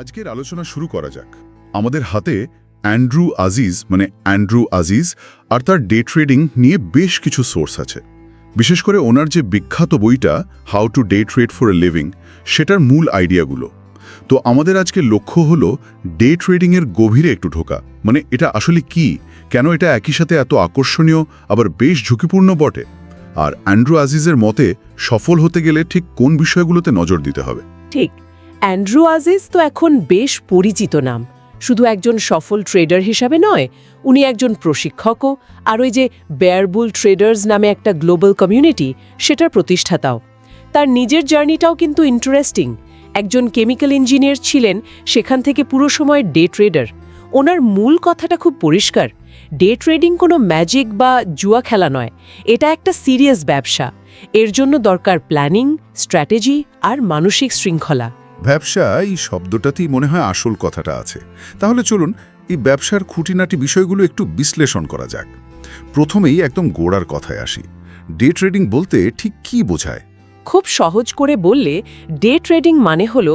আজকের আলোচনা শুরু করা যাক। আমাদের হাতে অ্যান্ড্রু আজিজ মানে অ্যান্ড্রু আজিজ আর তার ডে ট্রেডিং নিয়ে বেশ কিছু সোর্স আছে। বিশেষ করে ওনার যে বিখ্যাত বইটা how to day trade for a living সেটার মূল আইডিয়াগুলো। তো আমাদের আজকে লক্ষ্য হলো ডে ট্রেডিংয়ের গভীরে একটু ঢোকা। মানে এটা আসলে কি? কেন এটা একই সাথে এত আকর্ষণীয়, আবার বেশ ঝুঁকিপূর্ণ বটে? আর অ্যান্ড্রু আজিজের মতে সফল হতে গেলে ঠিক কোন বিষয়গুলোতে নজর দিতে হবে? ঠিক। অ্যান্ড্রু আজিজ তো এখন বেশ পরিচিত নাম। শুধু একজন সফল ট্রেডার হিসাবে নয়, উনি একজন প্রশিক্ষকও, আর ওই যে বেয়ারবুল ট্রেডার্স নামে একটা গ্লোবাল কমিউনিটি সেটার প্রতিষ্ঠাতাও। তার নিজের জার্নিটাও কিন্তু ইন্টারেস্টিং একজন কেমিক্যাল ইঞ্জিনিয়ার ছিলেন, সেখান থেকে পুরো সময় ডে ট্রেডার ওনার মূল কথাটা খুব পরিষ্কার ডে ট্রেডিং কোনো ম্যাজিক বা জুয়া খেলা নয়, এটা একটা সিরিয়াস ব্যবসা। এর জন্য দরকার প্ল্যানিং স্ট্র্যাটেজি আর মানসিক শৃঙ্খলা। ব্যবসা, এই শব্দটাতেই মনে হয় আসল কথাটা আছে। তাহলে চলুন, এই ব্যবসার খুঁটিনাটি বিষয়গুলো একটু বিশ্লেষণ করা যাক। প্রথমেই একদম গোড়ার কথায় আসি। ডে ট্রেডিং বলতে ঠিক কি বোঝায়? খুব সহজ করে বললে, ডে ট্রেডিং মানে হল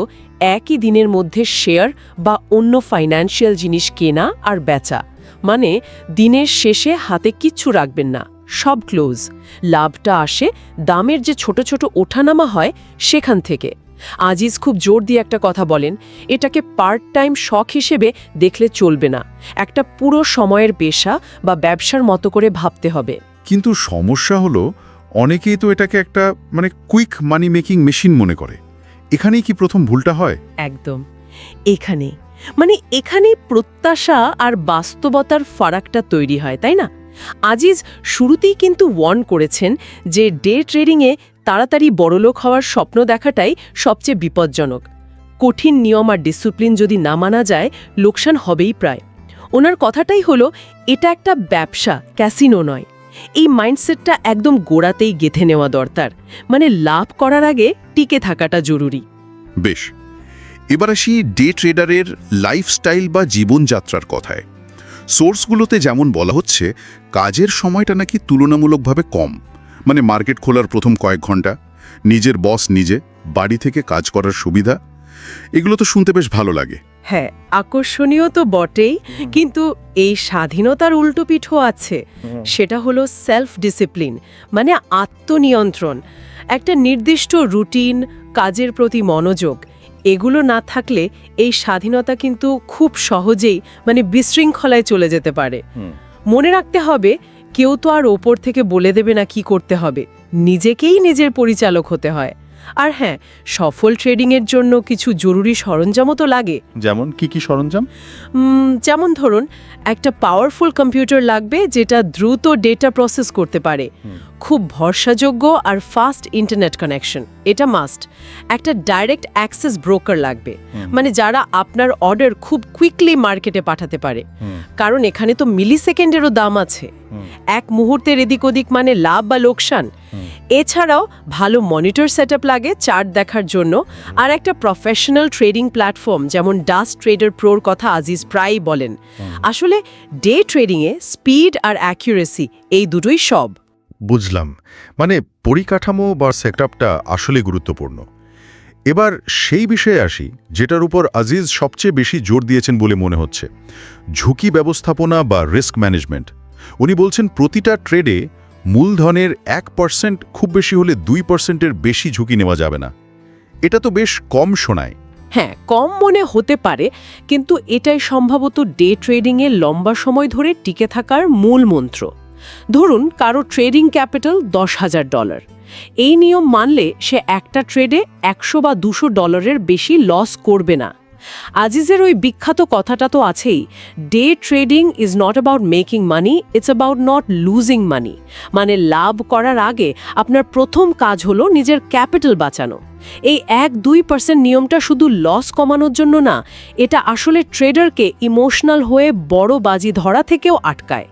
একই দিনের মধ্যে শেয়ার বা অন্য ফাইন্যান্সিয়াল জিনিস কেনা আর বেচা। মানে দিনের শেষে হাতে কিচ্ছু রাখবেন না, সব ক্লোজ। লাভটা আসে দামের যে ছোট ছোট ওঠানামা হয় সেখান থেকে। আজিজ খুব জোর দিয়ে একটা কথা বলেন এটাকে পার্ট টাইম শখ হিসেবে দেখলে চলবে না। একটা পুরো সময়ের পেশা বা ব্যবসার মতো করে ভাবতে হবে। কিন্তু সমস্যা হলো অনেকেই তো এটাকে একটা মানে কুইক মানি মেকিং মেশিন মনে করে। এখানেই কি প্রথম ভুলটা হয়? একদম। এখানে মানে এখানে প্রত্যাশা আর বাস্তবতার ফারাকটা তৈরি হয় তাই না? আজিজ শুরুতেই কিন্তু ওয়ার্ন করেছেন যে ডে ট্রেডিংয়ে তাড়াতাড়ি বড়লোক হওয়ার স্বপ্ন দেখাটাই সবচেয়ে বিপজ্জনক। কঠিন নিয়ম আর ডিসিপ্লিন যদি না মানা যায়, লোকসান হবেই প্রায়। ওনার কথাটাই হলো, এটা একটা ব্যবসা, ক্যাসিনো নয়। এই মাইন্ডসেটটা একদম গোড়াতেই গেথে নেওয়া দরকার। মানে লাভ করার আগে টিকে থাকাটা জরুরি। বেশ। এবার আসি ডে ট্রেডারের লাইফস্টাইল বা জীবনযাত্রার কথায়। সোর্সগুলোতে যেমন বলা হচ্ছে, কাজের সময়টা নাকি তুলনামূলকভাবে কম। মানে মার্কেট খোলার প্রথম কয়েক ঘণ্টা নিজের বস নিজে বাড়ি থেকে কাজ করার সুবিধা এগুলো তো শুনতে বেশ ভালো লাগে। হ্যাঁ আকর্ষণীয় তো বটেই কিন্তু এই স্বাধীনতার উল্টোপিঠও আছে। সেটা হলো সেলফ ডিসিপ্লিন মানে আত্মনিয়ন্ত্রণ। একটা নির্দিষ্ট রুটিন কাজের প্রতি মনোযোগ এগুলো না থাকলে এই স্বাধীনতা কিন্তু খুব সহজেই মানে বিশৃঙ্খলায় চলে যেতে পারে। মনে রাখতে হবে কেউ তো আর ওপর থেকে বলে দেবে না কি করতে হবে। নিজেকেই নিজের পরিচালক হতে হয়। আর হ্যাঁ সফল ট্রেডিংয়ের জন্য কিছু জরুরি সরঞ্জামও তো লাগে। যেমন কি কি সরঞ্জাম? যেমন ধরুন একটা পাওয়ারফুল কম্পিউটার লাগবে যেটা দ্রুত ডেটা প্রসেস করতে পারে। খুব ভরসাযোগ্য আর ফাস্ট ইন্টারনেট কানেকশন। এটা মাস্ট। একটা ডাইরেক্ট অ্যাক্সেস ব্রোকার লাগবে। মানে যারা আপনার অর্ডার খুব কুইকলি মার্কেটে পাঠাতে পারে। কারণ এখানে তো মিলি সেকেন্ডেরও দাম আছে। এক মুহূর্তের এদিক ওদিক মানে লাভ বা লোকসান। এছাড়াও ভালো মনিটর সেটআপ লাগে চার্ট দেখার জন্য। আর একটা প্রফেশনাল ট্রেডিং প্ল্যাটফর্ম যেমন ডাস্ট ট্রেডার প্রোর কথা আজিজ প্রায়ই বলেন। আসলে ডে ট্রেডিংয়ে স্পিড আর অ্যাকিউরেসি এই দুটোই সব। বুঝলাম। মানে পরিকাঠামো বা সেটআপটা আসলে গুরুত্বপূর্ণ। এবার সেই বিষয়ে আসি, যেটার উপর আজিজ সবচেয়ে বেশি জোর দিয়েছেন বলে মনে হচ্ছে। ঝুঁকি ব্যবস্থাপনা বা রিস্ক ম্যানেজমেন্ট। উনি বলছেন, প্রতিটা ট্রেডে মূলধনের এক পার্সেন্ট খুব বেশি হলে দুই পার্সেন্টের বেশি ঝুঁকি নেওয়া যাবে না। এটা তো বেশ কম শোনায়। হ্যাঁ কম মনে হতে পারে, কিন্তু এটাই সম্ভবত ডে ট্রেডিংয়ে লম্বা সময় ধরে টিকে থাকার মূল মন্ত্র। ধরুন কারও ট্রেডিং ক্যাপিটাল দশ হাজার ডলার এই নিয়ম মানলে সে একটা ট্রেডে একশো বা দুশো ডলারের বেশি লস করবে না। আজিজের ওই বিখ্যাত কথাটা তো আছেই day trading is not about making money it's about not losing money মানে লাভ করার আগে আপনার প্রথম কাজ হলো নিজের ক্যাপিটাল বাঁচানো। এই এক দুই পার্সেন্ট নিয়মটা শুধু লস কমানোর জন্য না, এটা আসলে ট্রেডারকে ইমোশনাল হয়ে বড় বাজি ধরা থেকেও আটকায়।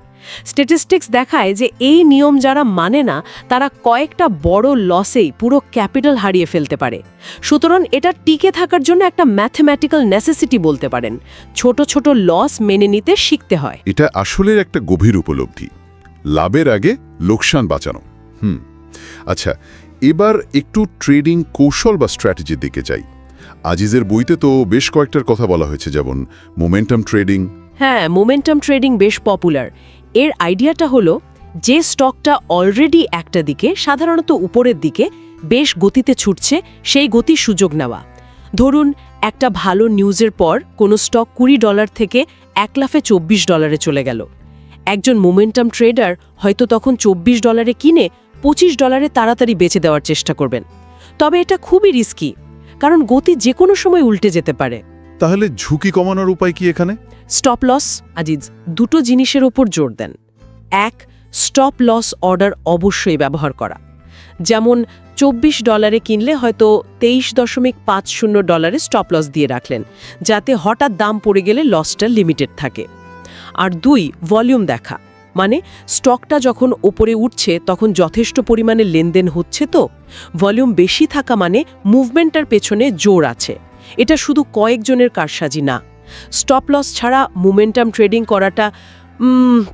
স্ট্যাটিস্টিক্স দেখায় যে এই নিয়ম যারা মানে না তারা কয়েকটা বড় লসেই পুরো ক্যাপিটাল হারিয়ে ফেলতে পারে। সুতরাং এটা টিকে থাকার জন্য একটা ম্যাথমেটিক্যাল নেসেসিটি বলতে পারেন। ছোট ছোট লস মেনে নিতে শিখতে হয়। এটা আসলের একটা গভীর উপলব্ধি। লাভের আগে লোকসান বাঁচানো। হুম। আচ্ছা এবার একটু ট্রেডিং কৌশল বা স্ট্র্যাটেজির দিকে যাই। আজিজের বইতে তো বেশ কয়েকটার কথা বলা হয়েছে যেমন মোমেন্টাম ট্রেডিং হ্যাঁ মোমেন্টাম ট্রেডিং বেশ পপুলার এর আইডিয়াটা হলো, যে স্টকটা অলরেডি একটা দিকে, সাধারণত উপরের দিকে, বেশ গতিতে ছুটছে, সেই গতির সুযোগ নেওয়া। ধরুন, একটা ভালো নিউজের পর কোনো স্টক কুড়ি ডলার থেকে এক লাফে চব্বিশ ডলারে চলে গেল। একজন মোমেন্টাম ট্রেডার হয়তো তখন চব্বিশ ডলারে কিনে পঁচিশ ডলারে তাড়াতাড়ি বেচে দেওয়ার চেষ্টা করবেন। তবে এটা খুবই রিস্কি কারণ গতি যে কোনো সময় উল্টে যেতে পারে। তাহলে ঝুঁকি কমানোর উপায় কি এখানে? স্টপ লস আজিজ, দুটো জিনিসের ওপর জোর দেন। এক স্টপ লস অর্ডার অবশ্যই ব্যবহার করা। যেমন, চব্বিশ ডলারে কিনলে হয়তো তেইশ দশমিক পাঁচ শূন্য ডলারে স্টপ লস দিয়ে রাখলেন, যাতে হঠাৎ দাম পড়ে গেলে লসটা লিমিটেড থাকে। আর দুই ভলিউম দেখা মানে স্টকটা যখন ওপরে উঠছে, তখন যথেষ্ট পরিমাণে লেনদেন হচ্ছে তো? ভলিউম বেশি থাকা মানে মুভমেন্টার পেছনে জোর আছে। এটা শুধু কয়েকজনের কারসাজি না স্টপ লস ছাড়া মোমেন্টাম ট্রেডিং করাটা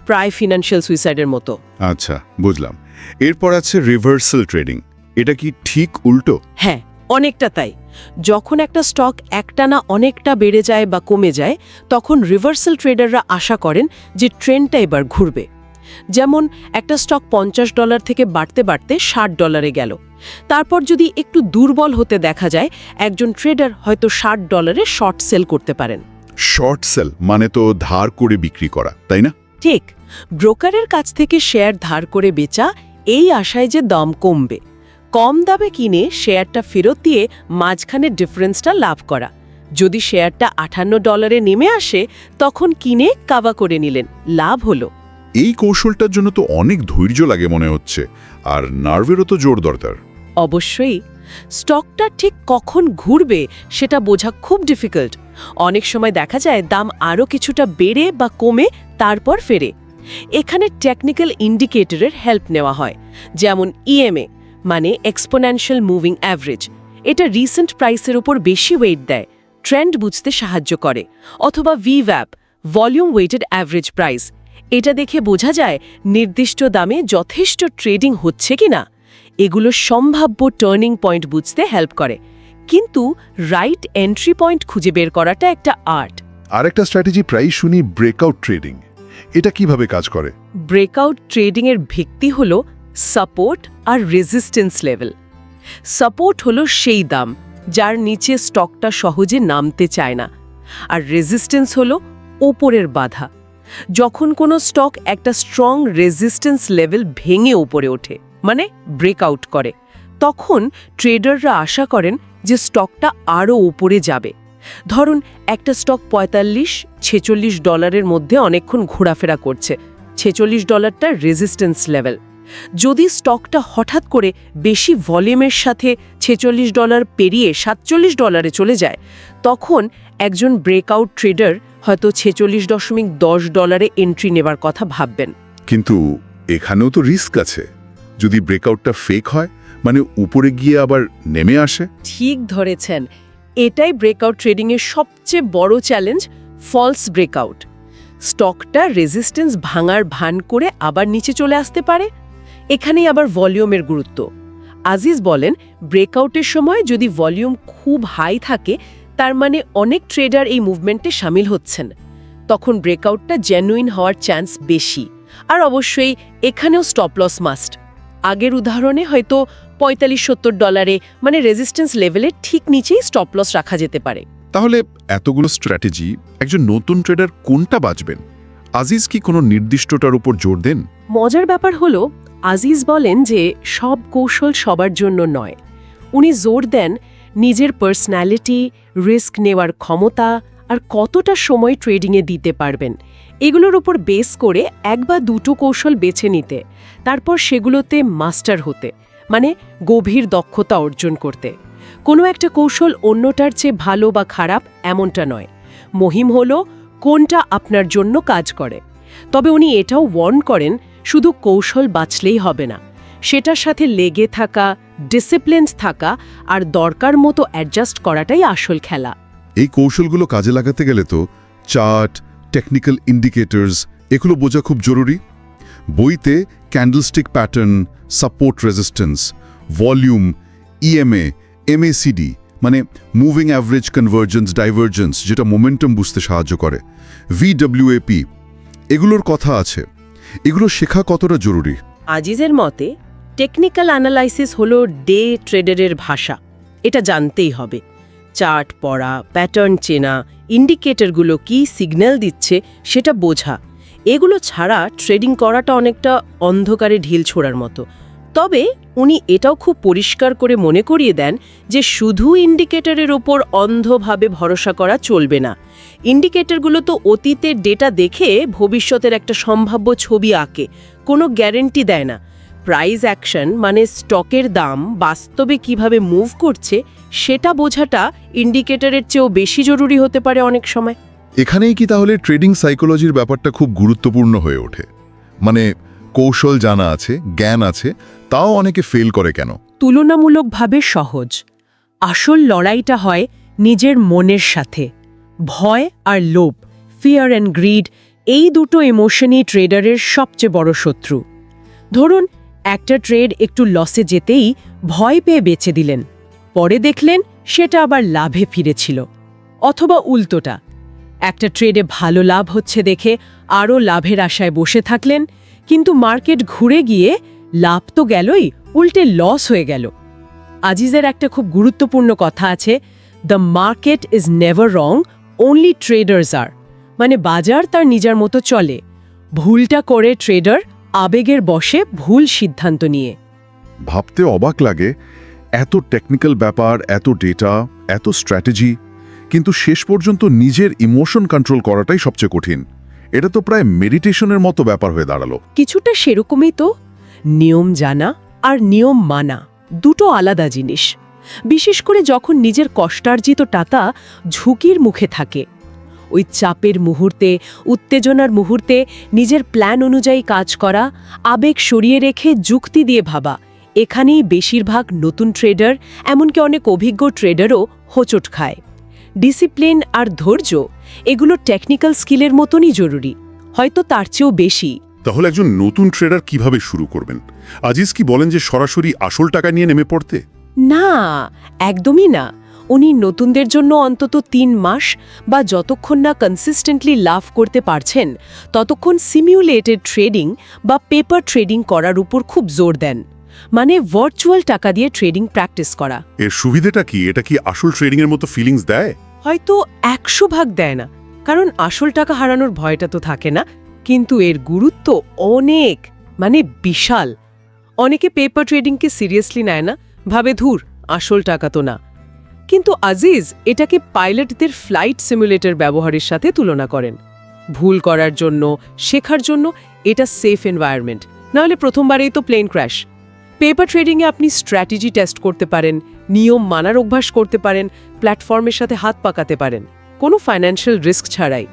প্রায় ফিনান্সিয়াল সুইসাইডের মতো। আচ্ছা বুঝলাম। এরপর আছে রিভার্সাল ট্রেডিং এটা কি ঠিক উল্টো? হ্যাঁ অনেকটা তাই। যখন একটা স্টক একটানা অনেকটা বেড়ে যায় বা কমে যায় তখন রিভার্সাল ট্রেডাররা আশা করেন যে ট্রেনটা এবার ঘুরবে। যেমন একটা স্টক পঞ্চাশ ডলার থেকে বাড়তে বাড়তে ষাট ডলারে গেল। তারপর যদি একটু দুর্বল হতে দেখা যায় একজন ট্রেডার হয়তো ষাট ডলারে শর্ট সেল করতে পারেন। শর্ট সেল মানে তো ধার করে বিক্রি করা তাই না? ঠিক। ব্রোকারের কাছ থেকে শেয়ার ধার করে বেচা এই আশায় যে দাম কমবে। কম দামে কিনে শেয়ারটা ফেরত দিয়ে মাঝখানে ডিফারেন্সটা লাভ করা। যদি শেয়ারটা আঠান্ন ডলারে নেমে আসে তখন কিনে কাবা করে নিলেন। লাভ হলো। এই কৌশলটার জন্য তো অনেক ধৈর্য লাগে মনে হচ্ছে আর নার্ভেরও তো জোর দরকার। অবশ্যই। স্টকটা ঠিক কখন ঘুরবে সেটা বোঝা খুব ডিফিকাল্ট অনেক সময় দেখা যায় দাম আরও কিছুটা বেড়ে বা কমে, তারপর ফেরে। এখানে টেকনিক্যাল ইন্ডিকেটরের হেল্প নেওয়া হয়, যেমন ইএমএ মানে এক্সপোনেনশিয়াল মুভিং অ্যাভারেজ এটা রিসেন্ট প্রাইসের উপর বেশি ওয়েট দেয় ট্রেন্ড বুঝতে সাহায্য করে, অথবা ভিভ্যাপ ভলিউম ওয়েটেড অ্যাভারেজ প্রাইস এটা দেখে বোঝা যায় নির্দিষ্ট দামে যথেষ্ট ট্রেডিং হচ্ছে কিনা। এগুলো সম্ভাব্য টার্নিং পয়েন্ট বুঝতে হেল্প করে। কিন্তু রাইট এন্ট্রি পয়েন্ট খুঁজে বের করাটা একটা আর্ট আরেকটা স্ট্র্যাটেজি প্রায় শুনি ব্রেকআউট ট্রেডিং এটা কীভাবে কাজ করে? ব্রেকআউট ট্রেডিংয়ের ভিত্তি হল সাপোর্ট আর রেজিস্ট্যান্স লেভেল সাপোর্ট হলো সেই দাম যার নিচে স্টকটা সহজে নামতে চায় না। আর রেজিস্ট্যান্স হলো ওপরের বাধা। যখন কোনো স্টক একটা স্ট্রং রেজিস্ট্যান্স লেভেল ভেঙে ওপরে ওঠে মানে ব্রেকআউট করে। তখন ট্রেডাররা আশা করেন যে স্টকটা আরও উপরে যাবে। ধরুন, একটা স্টক পঁয়তাল্লিশ, ছেচল্লিশ ডলারের মধ্যে অনেকক্ষণ ঘোরাফেরা করছে। ছেচল্লিশ ডলারটা রেজিস্ট্যান্স লেভেল যদি স্টকটা হঠাৎ করে বেশি ভলিউমের সাথে ছেচল্লিশ ডলার পেরিয়ে সাতচল্লিশ ডলারে চলে যায়, তখন একজন ব্রেকআউট ট্রেডার হয়তো ছেচল্লিশ দশমিক দশ ডলারে এন্ট্রি নেবার কথা ভাববেন। কিন্তু এখানেও তো রিস্ক আছে। যদি ব্রেকআউটটা ফেক হয় মানে উপরে গিয়ে আবার নেমে আসে? ঠিক ধরেছেন। এটাই ব্রেকআউট ট্রেডিংয়ের সবচেয়ে বড় চ্যালেঞ্জ ফলস ব্রেকআউট স্টকটা রেজিস্ট্যান্স ভাঙার ভান করে আবার নিচে চলে আসতে পারে। এখানেই আবার ভলিউমের গুরুত্ব। আজিজ বলেন ব্রেকআউটের সময় যদি ভলিউম খুব হাই থাকে, তার মানে অনেক ট্রেডার এই মুভমেন্টে সামিল হচ্ছেন। তখন ব্রেকআউটটা জেনুইন হওয়ার চান্স বেশি। আর অবশ্যই এখানেও স্টপ লস মাস্ট আগের উদাহরণে হয়তো পঁয়তাল্লিশ সত্তর ডলারে মানে রেজিস্ট্যান্স লেভেলের ঠিক নিচেই স্টপ লস রাখা যেতে পারে। তাহলে এতগুলো স্ট্র্যাটেজি একজন নতুন ট্রেডার কোনটা বাঁচবেন? আজিজ কি কোনো নির্দিষ্টটার উপর জোর দেন? মজার ব্যাপার হলো আজিজ বলেন যে সব কৌশল সবার জন্য নয়। উনি জোর দেন নিজের পার্সোনালিটি রিস্ক নেওয়ার ক্ষমতা আর কতটা সময় ট্রেডিংয়ে দিতে পারবেন। এগুলোর উপর বেস করে এক বা দুটো কৌশল বেছে নিতে তারপর সেগুলোতে মাস্টার হতে। মানে গভীর দক্ষতা অর্জন করতে। কোনো একটা কৌশল অন্যটার চেয়ে ভালো বা খারাপ এমনটা নয়। মহিম হলো কোনটা আপনার জন্য কাজ করে। তবে উনি এটাও ওয়ার্ন করেন, শুধু কৌশল বাঁচলেই হবে না। সেটার সাথে লেগে থাকা ডিসিপ্লিন থাকা আর দরকার মতো অ্যাডজাস্ট করাটাই আসল খেলা। এই কৌশলগুলো কাজে লাগাতে গেলে তো চার্ট টেকনিক্যাল ইন্ডিকেটর্স এগুলো বোঝা খুব জরুরি। বইতে candlestick pattern support resistance volume EMA MACD মানে মুভিং অ্যাভারেজ কনভার্জেন্স ডাইভার্জেন্স যেটা মোমেন্টাম বুঝতে সাহায্য করে। ভিডব্লিউএপি এগুলোর কথা আছে। এগুলো শেখা কতটা জরুরি? আজিজের মতে টেকনিক্যাল অ্যানালাইসিস হলো ডে ট্রেডারের ভাষা। এটা জানতেই হবে। চার্ট পড়া প্যাটার্ন চেনা ইন্ডিকেটরগুলো কি সিগন্যাল দিচ্ছে, সেটা বোঝা। এগুলো ছাড়া ট্রেডিং করাটা অনেকটা অন্ধকারে ঢিল ছোড়ার মতো। তবে উনি এটাও খুব পরিষ্কার করে মনে করিয়ে দেন যে শুধু ইন্ডিকেটরের ওপর অন্ধভাবে ভরসা করা চলবে না। ইন্ডিকেটরগুলো তো অতীতের ডেটা দেখে ভবিষ্যতের একটা সম্ভাব্য ছবি আঁকে, কোনো গ্যারেন্টি দেয় না। প্রাইস অ্যাকশন মানে স্টকের দাম বাস্তবে কীভাবে মুভ করছে, সেটা বোঝাটা ইন্ডিকেটরের চেয়েও বেশি জরুরি হতে পারে অনেক সময়। এখানেই কি তাহলে ট্রেডিং সাইকোলজির ব্যাপারটা খুব গুরুত্বপূর্ণ হয়ে ওঠে? মানে কৌশল জানা আছে, জ্ঞান আছে, তাও অনেকে ফেল করে কেন? তুলনামূলকভাবে সহজ। আসল লড়াইটা হয় নিজের মনের সাথে। ভয় আর লোভ ফিয়ার অ্যান্ড গ্রিড এই দুটো ইমোশনই ট্রেডারের সবচেয়ে বড় শত্রু। ধরুন, একটা ট্রেড একটু লসে যেতেই ভয় পেয়ে বেচে দিলেন। পরে দেখলেন সেটা আবার লাভে ফিরেছিল। অথবা উল্টোটা একটা ট্রেডে ভালো লাভ হচ্ছে দেখে আরও লাভের আশায় বসে থাকলেন, কিন্তু মার্কেট ঘুরে গিয়ে লাভ তো গেলই, উল্টে লস হয়ে গেল। আজিজের একটা খুব গুরুত্বপূর্ণ কথা আছে the market is never wrong only traders আর মানে বাজার তার নিজের মতো চলে। ভুলটা করে ট্রেডার আবেগের বসে ভুল সিদ্ধান্ত নিয়ে। ভাবতে অবাক লাগে, এত টেকনিক্যাল ব্যাপার, এত ডেটা এত স্ট্র্যাটেজি কিন্তু শেষ পর্যন্ত নিজের ইমোশন কন্ট্রোল করাটাই সবচেয়ে কঠিন। এটা তো প্রায় মেডিটেশনের মতো ব্যাপার হয়ে দাঁড়াল। কিছুটা সেরকমই তো। নিয়ম জানা আর নিয়ম মানা, দুটো আলাদা জিনিস। বিশেষ করে যখন নিজের কষ্টার্জিত টাকা ঝুঁকির মুখে থাকে। ওই চাপের মুহূর্তে, উত্তেজনার মুহূর্তে নিজের প্ল্যান অনুযায়ী কাজ করা, আবেগ সরিয়ে রেখে যুক্তি দিয়ে ভাবা, এখানেই বেশিরভাগ নতুন ট্রেডার এমনকি অনেক অভিজ্ঞ ট্রেডারও হোঁচট খায়। ডিসিপ্লিন আর ধৈর্য এগুলো টেকনিক্যাল স্কিলের মতনই জরুরি হয়তো তার চেয়েও বেশি। তাহলে একজন নতুন ট্রেডার কীভাবে শুরু করবেন? আজিজ কি বলেন যে সরাসরি আসল টাকা নিয়ে নেমে পড়তে? না একদমই না। উনি নতুনদের জন্য অন্তত তিন মাস বা যতক্ষণ না কনসিস্টেন্টলি লাভ করতে পারছেন ততক্ষণ সিমিউলেটেড ট্রেডিং বা পেপার ট্রেডিং করার উপর খুব জোর দেন। মানে ভার্চুয়াল টাকা দিয়ে ট্রেডিং প্র্যাকটিস করা। এর সুবিধাটা কি? এটা কি আসল ট্রেডিং এর মতো ফিলিংস দেয়? হয়তো একশো ভাগ দেয় না। কারণ আসল টাকা হারানোর ভয়টা তো থাকে না। কিন্তু এর গুরুত্ব অনেক মানে বিশাল। অনেকে পেপার ট্রেডিংকে সিরিয়াসলি নেয় না। ভাবে, ধুর, আসল টাকা তো না। কিন্তু আজিজ এটাকে পাইলটদের ফ্লাইট সিমুলেটর ব্যবহারের সাথে তুলনা করেন। ভুল করার জন্য, শেখার জন্য এটা সেফ এনভায়রনমেন্ট নাহলে প্রথমবারেই তো প্লেন ক্র্যাশ পেপার ট্রেডিংয়ে আপনি স্ট্র্যাটেজি টেস্ট করতে পারেন। নিয়ম মানার অভ্যাস করতে পারেন প্ল্যাটফর্মের সাথে হাত পাকাতে পারেন। কোনো ফাইন্যান্সিয়াল রিস্ক ছাড়াই।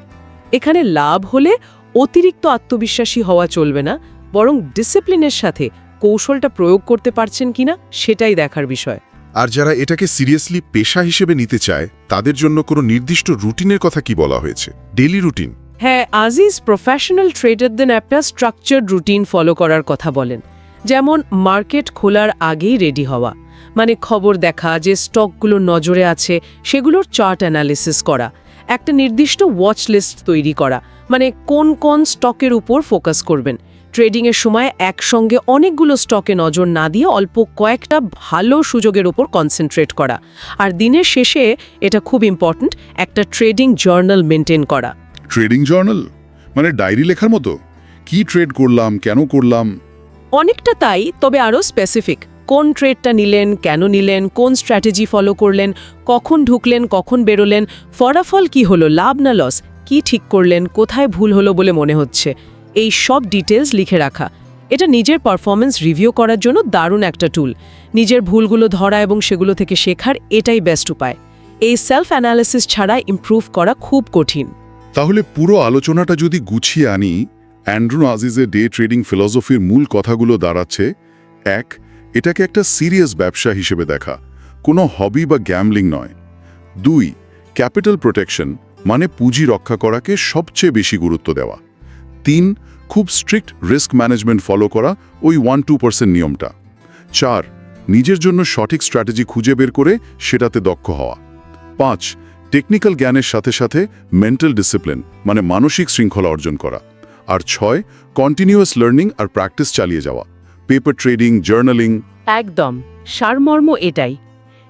এখানে লাভ হলে অতিরিক্ত আত্মবিশ্বাসী হওয়া চলবে না বরং ডিসিপ্লিনের সাথে কৌশলটা প্রয়োগ করতে পারছেন কিনা সেটাই দেখার বিষয়। আর যারা এটাকে সিরিয়াসলি পেশা হিসেবে নিতে চায় তাদের জন্য কোনো নির্দিষ্ট রুটিনের কথা কি বলা হয়েছে? ডেলি রুটিন হ্যাঁ আজিজ প্রফেশনাল ট্রেডারদের একটা স্ট্রাকচার রুটিন ফলো করার কথা বলেন। যেমন মার্কেট খোলার আগেই রেডি হওয়া। মানে খবর দেখা যে স্টকগুলো নজরে আছে সেগুলোর চার্ট অ্যানালিসিস করা একটা নির্দিষ্ট ওয়াচ লিস্ট তৈরি করা মানে কোন কোন স্টকের উপর ফোকাস করবেন। ট্রেডিংয়ের সময় একসঙ্গে অনেকগুলো স্টকে নজর না দিয়ে অল্প কয়েকটা ভালো সুযোগের উপর কনসেন্ট্রেট করা। আর দিনের শেষে এটা খুব ইম্পর্ট্যান্ট একটা ট্রেডিং জার্নাল মেনটেন করা। ট্রেডিং জার্নাল মানে ডায়েরি লেখার মতো? কি ট্রেড করলাম কেন করলাম? অনেকটা তাই তবে আরও স্পেসিফিক কোন ট্রেডটা নিলেন, কেন নিলেন, কোন স্ট্র্যাটেজি ফলো করলেন, কখন ঢুকলেন, কখন বেরোলেন, ফলাফল কি হলো, লাভ না লস কি ঠিক করলেন, কোথায় ভুল হলো বলে মনে হচ্ছে? এই সব ডিটেলস লিখে রাখা। এটা নিজের পারফরমেন্স রিভিউ করার জন্য দারুণ একটা টুল নিজের ভুলগুলো ধরা এবং সেগুলো থেকে শেখার এটাই বেস্ট উপায়। এই সেলফ অ্যানালিসিস ছাড়া ইমপ্রুভ করা খুব কঠিন। তাহলে পুরো আলোচনাটা যদি গুছিয়ে আনি অ্যান্ড্রু আজিজের ডে ট্রেডিং ফিলসফির মূল কথাগুলো দাঁড়াচ্ছে, এক এটাকে একটা সিরিয়াস ব্যবসা হিসেবে দেখা। কোনো হবি বা গ্যামলিং নয়। দুই, ক্যাপিটাল প্রোটেকশন মানে পুঁজি রক্ষা করাকে সবচেয়ে বেশি গুরুত্ব দেওয়া। তিন, খুব স্ট্রিক্ট রিস্ক ম্যানেজমেন্ট ফলো করা ওই ওয়ান টু পার্সেন্ট নিয়মটা। চার, নিজের জন্য সঠিক স্ট্র্যাটেজি খুঁজে বের করে সেটাতে দক্ষ হওয়া। পাঁচ, টেকনিক্যাল জ্ঞানের সাথে সাথে মেন্টাল ডিসিপ্লিন মানে মানসিক শৃঙ্খলা অর্জন করা। আর ছয়, কন্টিনিউয়াস লার্নিং আর প্র্যাকটিস চালিয়ে যাওয়া। Paper trading, journaling. একদম, সারমর্ম এটাই।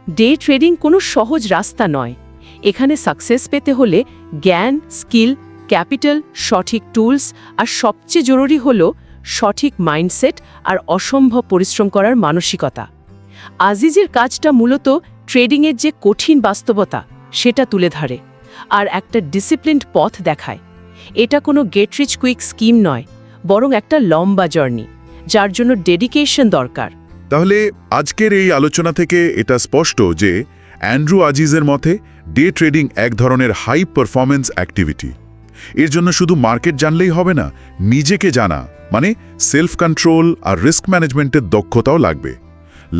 ডে ট্রেডিং কোনো সহজ রাস্তা নয়। এখানে সাকসেস পেতে হলে জ্ঞান স্কিল ক্যাপিটাল সঠিক টুলস আর সবচেয়ে জরুরি হল সঠিক মাইন্ডসেট আর অসম্ভব পরিশ্রম করার মানসিকতা। আজিজের কাজটা মূলত ট্রেডিংয়ের যে কঠিন বাস্তবতা, সেটা তুলে ধরে আর একটা ডিসিপ্লিনড পথ দেখায়। এটা কোনো গেট রিচ কুইক স্কিম নয়, বরং একটা লম্বা জার্নি যার জন্য ডেডিকেশন দরকার। তাহলে আজকের এই আলোচনা থেকে এটা স্পষ্ট যে অ্যান্ড্রু আজিজের মতে ডে ট্রেডিং এক ধরনের হাই পারফরমেন্স অ্যাক্টিভিটি। এর জন্য শুধু মার্কেট জানলেই হবে না নিজেকে জানা মানে সেলফ কন্ট্রোল আর রিস্ক ম্যানেজমেন্টের দক্ষতাও লাগবে।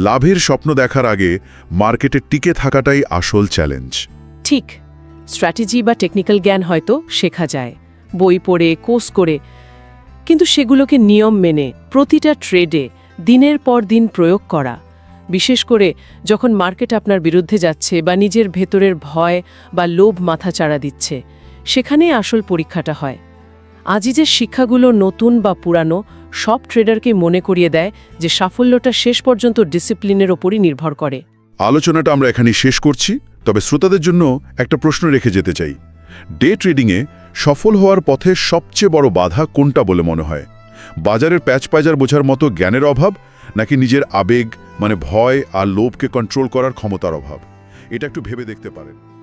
লাভের স্বপ্ন দেখার আগে মার্কেটে টিকে থাকাটাই আসল চ্যালেঞ্জ। ঠিক স্ট্র্যাটেজি বা টেকনিক্যাল জ্ঞান হয়তো শেখা যায়। বই পড়ে কোর্স করে কিন্তু সেগুলোকে নিয়ম মেনে প্রতিটা ট্রেডে দিনের পর দিন প্রয়োগ করা। বিশেষ করে যখন মার্কেট আপনার বিরুদ্ধে যাচ্ছে বা নিজের ভেতরের ভয় বা লোভ মাথা চাড়া দিচ্ছে, সেখানেই আসল পরীক্ষাটা হয়। আজিজের শিক্ষাগুলো নতুন বা পুরানো, সব ট্রেডারকে মনে করিয়ে দেয় যে সাফল্যটা শেষ পর্যন্ত ডিসিপ্লিনের ওপরই নির্ভর করে। আলোচনাটা আমরা এখানে শেষ করছি, তবে শ্রোতাদের জন্য একটা প্রশ্ন রেখে যেতে চাই। ডে ট্রেডিংয়ে সফল হওয়ার পথে সবচেয়ে বড় বাধা কোনটা বলে মনে হয়? বাজারের প্যাচ পাইজার বোঝার মতো জ্ঞানের অভাব, নাকি নিজের আবেগ মানে ভয় আর লোভকে কন্ট্রোল করার ক্ষমতার অভাব? এটা একটু ভেবে দেখতে পারেন।